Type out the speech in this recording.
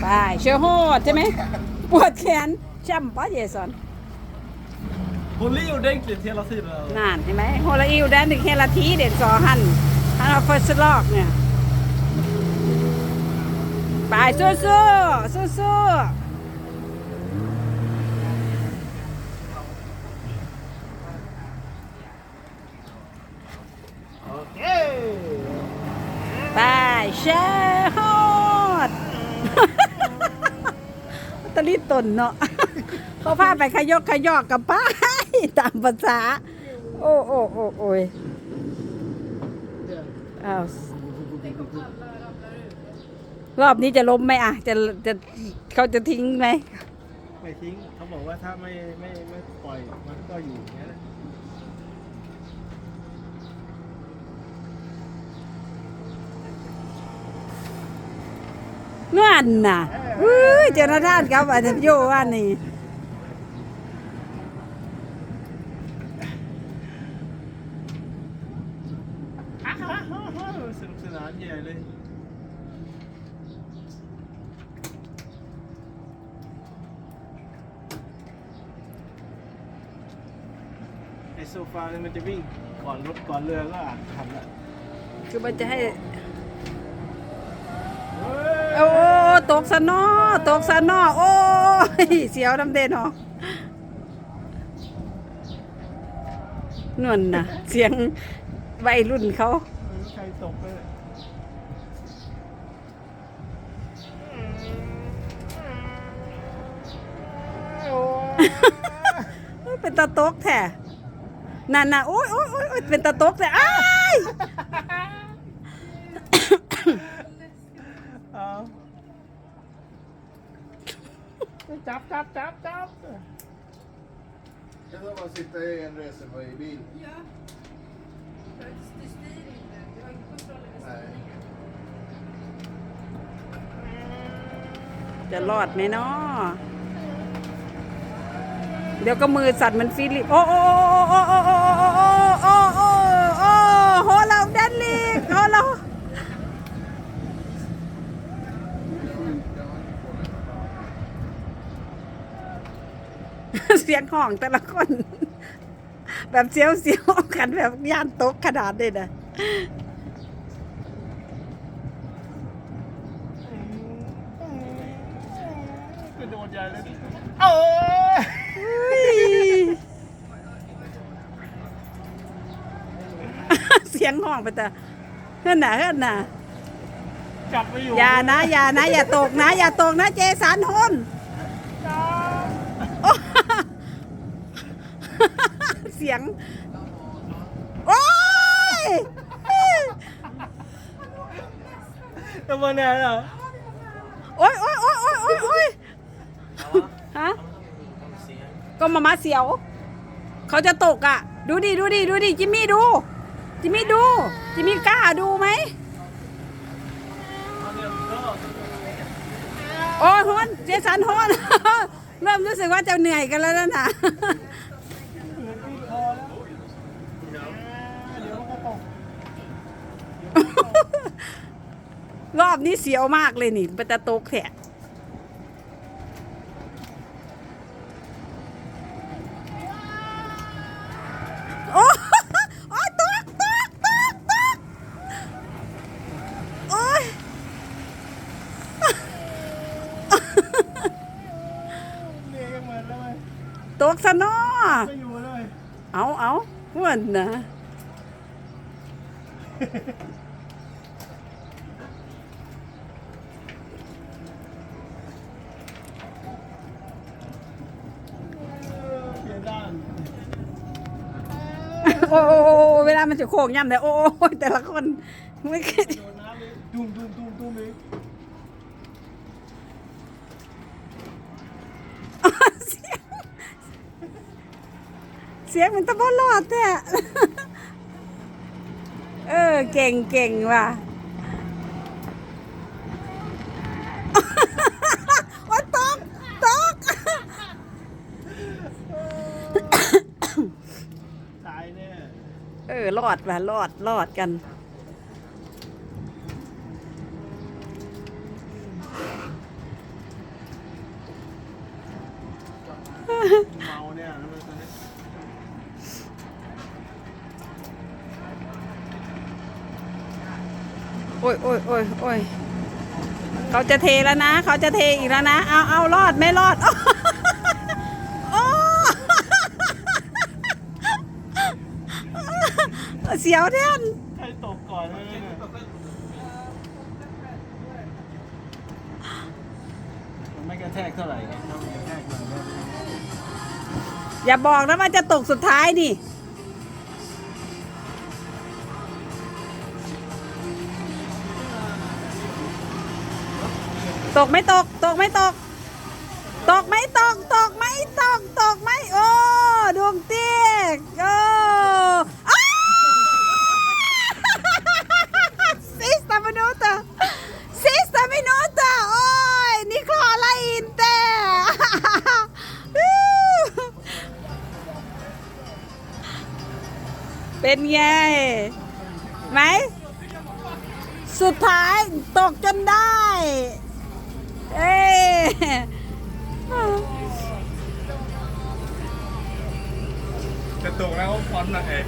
ไปเชื่อโหดใช่ไหมปวดแขนช่ำปะเยสัน Hon är ordentligt hela tiden. นานเห็นไหมโฮลาอิวแดนถึงเฮลาทีเด่นสอหันฮันเอาเฟิร์สลอกเนี่ยไปสู้สู้สู้สู้ Okej! ๆไปเชื่อโหด ตะลิตนเนาะ เขาพาไปขยกขยอกกับป้ายตามภาษา โอ้โอ้โอ้โอ้ยอ้าวรอบนี้จะล้มไหมอะ จะจะเขาจะทิ้งไหมไม่ทิ้งเขาบอกว่าถ้าไม่ไม่ไม่ปล่อยมันก็อยู่อย่างนี้ยแหละเงื่อนน่ะ เฮ้ยเจ้าหน้าที่ครับอาจจะโยว่านี่สนุกสนานใหญ่เลยไอโซฟาเนี่ยมันจะวิ่งก่อนรถก่อนเรือก็อาจทำละคือมันจะให้ เฮ้ย โอ้ ตกสะนอตกสะนอโอ้ยเสียวน้ำเด่นเหรอนั่นน่ะเสียงวัยรุ่นเขาไม่รู้ใครตกไปเลยโอ้ยเป็นตาตกแท้นั่นน่ะโอ้ยโอ้ยโอ้ยโอ้ยเป็นตาตกแท้อ้าย เอา จับจับจับจับ Kan det bara sitta i en racerbar i bil? Ja. För att det styr inte. Du har ingen kontroll över Nej. styrningen. จะรอดไหมเนาะเดี๋ยวก็มือสั่นเหมันฟิลิป โอ้โอ้โอ้โอ้โอ้โอ้โอ้โอ้โอ้โอ้โหเราแดนลีกโหเรา เสียงห้องแต่ละคน แบบเสียวเสียวๆกันแบบย่านตกขนาดนี้นะกระโดดใหญ่เลยโอ้ยเสียงห้องไปแต่เฮือนน่ะเฮือนน่ะจับไม่อยู่อย่านะ อย่านะ อย่าตกนะ อย่าตกนะ เจสันฮนโอ้ เสียง โอ้ยทำไมเนี่ยอะโอ้ยโอ้ยโอ้ยโอ้ยโอ้ยโอ้ยฮะก็มามาเสียว เขาจะตกอะ ดูดิดูดิดูดิจิมมี่ดู จิมมี่ดู จิมมี่กล้าดูไหมโอ้ยฮอนเจสันฮอนเริ่มรู้สึกว่าจะเหนื่อยกันแล้วนะ อบนี้เสียวมากเลยนี่เป็นตะตกแถะโอ้โอ้ยตกตกตกตกโอ้ยเรียกกันเหมือนเลยตกซะเนาะไม่อยู่เลยเอาเอาเพื่อนนะ เปลี่ยนด้าน โอ้โอเวลามันจะโค้งย่ำเลยโอ้แต่ละคนไม่เคยโดนน้ำเลยดุมดุมดุมดุมเลยเสียงเสียงมันตะบอลรอดแท้เออ เก่งเก่งว่ะ อรอดว่รอดรอดกันโอ้ยโอ้ยโอ้ยโอ้ยเขาจะเทแล้วนะ เขาจะเทอีกแล้วนะ เอาเอารอดไม่รอด เสียวแท่นใครตกก่อนเลยเนี่ยมันไม่กระแทกเท่าไหร่ไงถ้ามันกระแทกมันก็อย่าบอกนะว่าจะตกสุดท้ายนี่ตกไม่ตก ตกไม่ตก ตกไม่ตก ตกไม่ตก ตกไม่ เป็นไงไหม สุดท้ายตกจนได้ เอ้จะตกแล้วฟอนต์อะเอก